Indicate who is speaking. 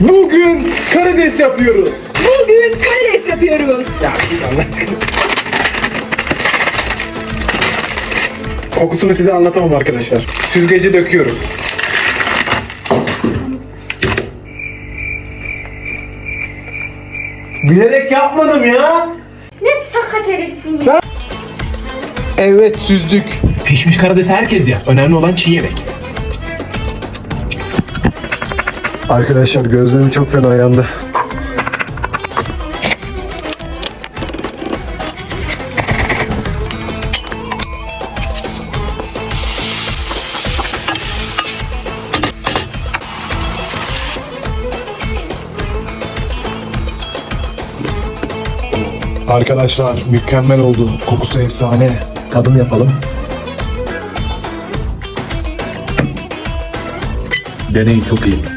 Speaker 1: Bugün karides yapıyoruz.
Speaker 2: Bugün karides yapıyoruz.
Speaker 1: Ya Allah aşkına. Kokusunu size anlatamam arkadaşlar. Süzgeci döküyoruz. Bilerek yapmadım ya.
Speaker 3: Ne sakat herifsin ya.
Speaker 1: Evet süzdük. Pişmiş karidesi herkes yer. Önemli olan çiğ yemek. Arkadaşlar gözlerim çok fena yandı. Arkadaşlar mükemmel oldu. Kokusu efsane. Tadım yapalım. Deneyin çok iyi.